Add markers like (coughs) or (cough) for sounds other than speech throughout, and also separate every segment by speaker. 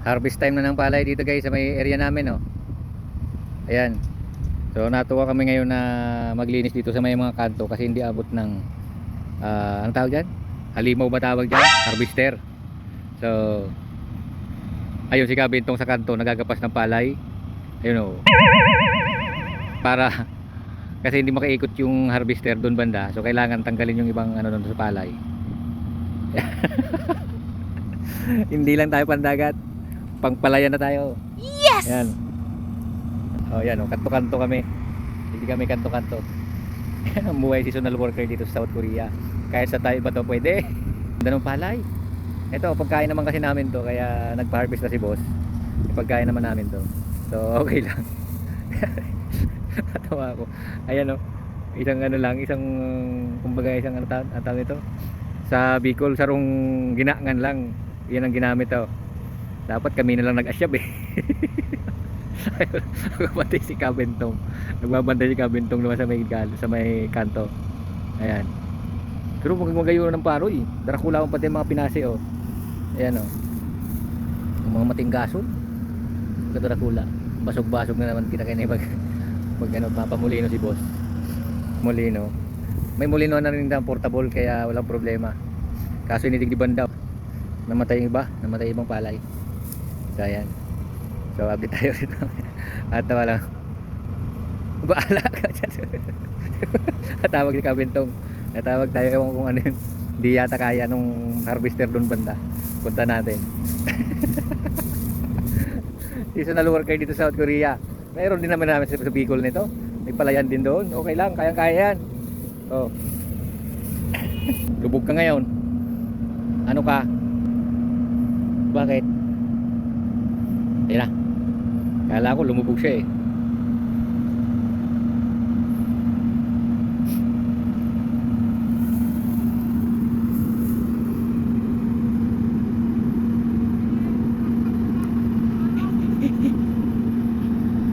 Speaker 1: harvest time na ng palay dito guys sa may area namin oh. Ayan. So natuwa kami ngayon na maglinis dito sa may mga kanto kasi hindi abot ng ah, anong tawag dyan? Halimaw ba tawag dyan? Harvester. So ayun si Kabintong sa kanto nagagapas ng palay. Ayun oh. Para (laughs) kasi hindi makaikot yung harvester doon banda. So kailangan tanggalin yung ibang ano doon sa palay. (laughs) hindi lang tayo pandagat. Pangpalayan na tayo.
Speaker 2: Yes!
Speaker 1: Yan. Oh, yan oh, kanto-kanto kami. Hindi kami kanto-kanto. Ang buhay seasonal worker dito sa South Korea. Kahit sa tayo ba to pwede? Ganda ng palay. Ito, pagkain naman kasi namin to kaya nagpa-harvest na si boss. Pagkain naman namin to. So, (laughs) okay lang. Natawa ako. Ayan oh. Isang ano lang, isang kumbaga isang ano ano tawag ito? Sa Bicol, sarong ginangan lang. Yan ang ginamit to. Dapat kami na lang nag-asyab eh. (laughs) Nagbabantay si Kabentong. Nagbabantay si Kabentong naman sa may sa may kanto. Ayan. Pero mag magayon ng paroy. Dracula pati yung mga pinasi oh. Ayan oh. Mga matinggaso. Ito Dracula. Basog-basog na naman kita kaya pag pag ano papamulino si boss. Molino. May molino na rin daw portable kaya walang problema. Kaso initigdiban daw. Namatay yung iba, namatay ibang palay. So ayan. So update tayo rin At tawa lang. Baala ka dyan. (laughs) Natawag si Kabintong. Natawag tayo ewan kung ano yun. Hindi yata kaya nung harvester doon banda. Punta natin. (laughs) Seasonal worker dito sa South Korea. Mayroon din naman namin sa Bicol nito. May palayan din doon. Okay lang, kayang-kaya yan. Oh. (coughs) Lubog ka ngayon. Ano ka? Bakit? Ayun na. Kala ko lumubog siya eh. (laughs)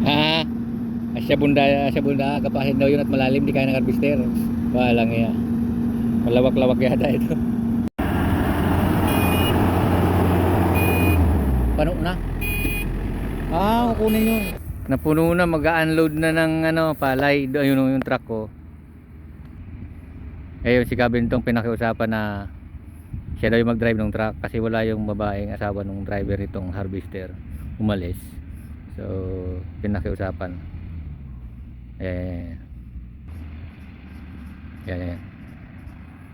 Speaker 1: Ah, asya bunda, asya bunda, kapahin daw yun at malalim, di kaya ng harvester. Walang iya. Malawak-lawak yata ito. Pano na? Ah, kukunin. Napuno na, mag-unload na ng ano, palay. Ayun yung truck ko. Ayun, si Kabintong pinakiusapan na siya daw yung mag-drive ng truck kasi wala yung babaeng asawa ng driver nitong harvester umalis. So, pinakiusapan. Eh, yan, yan.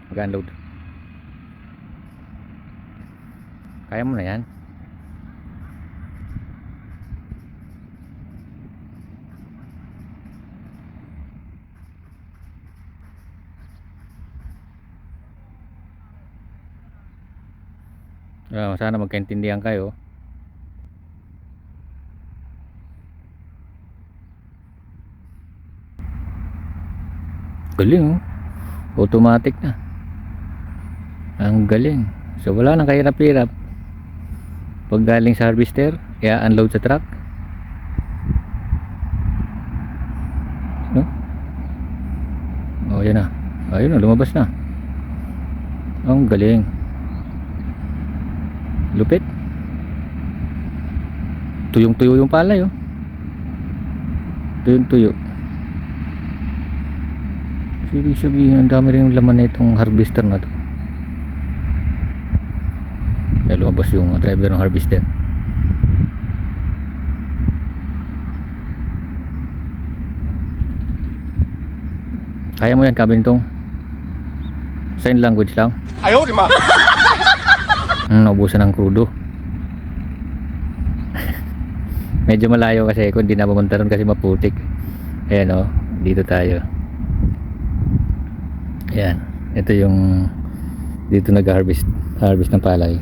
Speaker 1: Mag-unload. Kaya mo na yan. Ah, sana magkaintindihan kayo. Galing oh. Automatic na. Ang galing. So wala nang kahirap-hirap. Pag galing sa harvester, i-unload sa truck. No? Oh, yan na. Ayun na, lumabas na. Ang galing lupit. Tuyong tuyo yung palay oh. Tuyong tuyo ibig sabihin ang dami rin yung laman na itong harvester na to. Kaya lumabas yung driver ng harvester. Kaya mo yan kabin kabintong sign language lang.
Speaker 3: Ayaw di ma
Speaker 1: Hmm, naubusan ng krudo. (laughs) Medyo malayo kasi kung di na pumunta ron kasi maputik. Ayan o, dito tayo. Ayan, ito yung dito nag-harvest harvest ng palay.